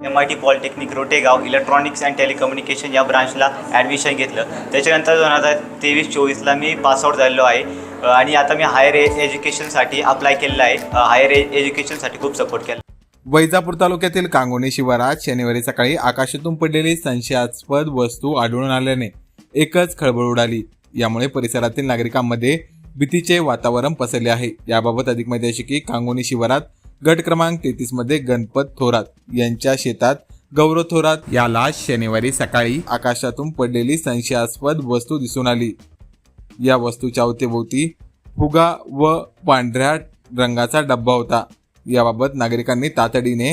M I T polytechnic Rotegaon electronics and telecommunication या ब्रांचला admission घेतलं. त्याच्यानंतर दोन हजार तेवीस चोवीसला मी पासआउट झालेलो आहे. आणि आता मी हायर एज्युकेशनसाठी अप्लाय केलेलं आहे. हायर एज्युकेशनसाठी खूप सपोर्ट केला. वैजापूर तालुक्यातील कांगोणी शिवारात शनिवारी सकाळी आकाशातून पडलेली संशयास्पद वस्तू आढळून आल्याने एकच खळबळ उडाली. यामुळे परिसरातील नागरिकांमध्ये भीतीचे वातावरण पसरले आहे. याबाबत अधिक माहिती अशी की कांगोणी शिवारात गट क्रमांक तेहतीसमध्ये गणपत थोरात यांच्या शेतात गौरव थोरात याला शनिवारी सकाळी आकाशातून पडलेली संशयास्पद वस्तू दिसून आली. या वस्तूच्या अवतीभोवती फुगा व पांढऱ्या रंगाचा डब्बा होता. याबाबत नागरिकांनी तातडीने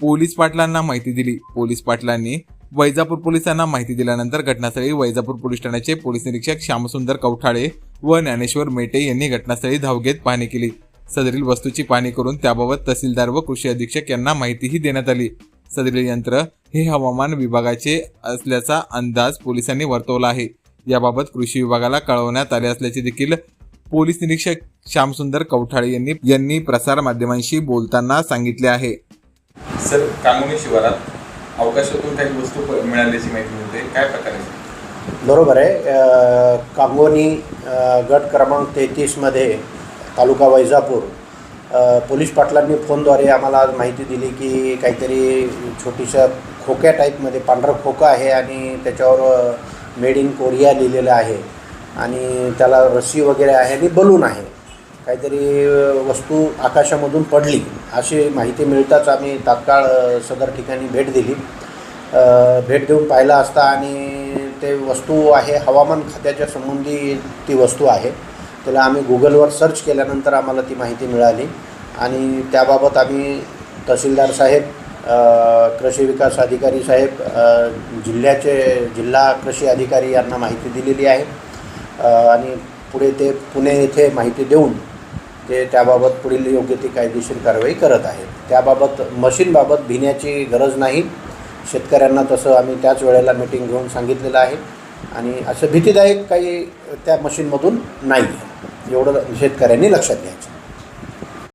पोलीस पाटलांना माहिती दिली. पोलीस पाटलांनी वैजापूर पोलिसांना माहिती दिल्यानंतर घटनास्थळी वैजापूर पोलीस ठाण्याचे पोलीस निरीक्षक श्यामसुंदर कवठाळे व ज्ञानेश्वर मेटे यांनी घटनास्थळी धाव घेत पाहणी केली. सदरील वस्तूची पाहणी करून त्याबाबत तहसीलदार व कृषी अधीक्षक यांना माहितीही देण्यात आली. सदरील यंत्र हे हवामान विभागाचे असल्याचा अंदाज पोलिसांनी वर्तवला आहे. याबाबत कृषी विभागाला कळवण्यात आले असल्याचे देखील पोलीस निरीक्षक श्यामसुंदर कवठाळे यांनी यांनी प्रसार माध्यमांशी बोलताना सांगितले आहे. सर कांगोनी शिवारात अवकाशातून काही वस्तू मिळाल्याची माहिती मिळते. काय प्रकारे बरोबर आहे. कांगोनी गट क्रमांक तेहतीसमध्ये तालुका वैजापूर पोलीस पाटलांनी फोनद्वारे आम्हाला आज माहिती दिली की काहीतरी छोटीशा खोक्या टाईपमध्ये पांढरं खोकं आहे आणि त्याच्यावर मेड इन कोरिया लिहिलेलं आहे आणि त्याला रस्सी वगैरे आहे आणि बलून आहे. काहीतरी वस्तू आकाशामधून पडली अशी माहिती मिळताच आम्ही तात्काळ सदर ठिकाणी भेट दिली. भेट देऊन पाहिला असता आणि ते वस्तू आहे हवामान खात्याच्या संबंधी ती वस्तू आहे. त्याला आम्ही गुगलवर सर्च केल्यानंतर आम्हाला ती माहिती मिळाली. आणि त्याबाबत आम्ही तहसीलदार साहेब कृषी विकास अधिकारी साहेब जिल्ह्याचे जिल्हा कृषी अधिकारी यांना माहिती दिलेली आहे. आणि पुढे ते पुणे येथे माहिती देऊन ते त्याबाबत पुढील योग्य ती कायदेशीर कारवाई करत आहेत. त्याबाबत मशीनबाबत भिण्याची गरज नाही. शेतकऱ्यांना तसं आम्ही त्याच वेळेला मिटिंग घेऊन सांगितलेलं आहे. आणि असं भीतीदायक काही त्या मशीनमधून नाही. आहे एवढं शेतकऱ्यांनी लक्षात घ्यायचं.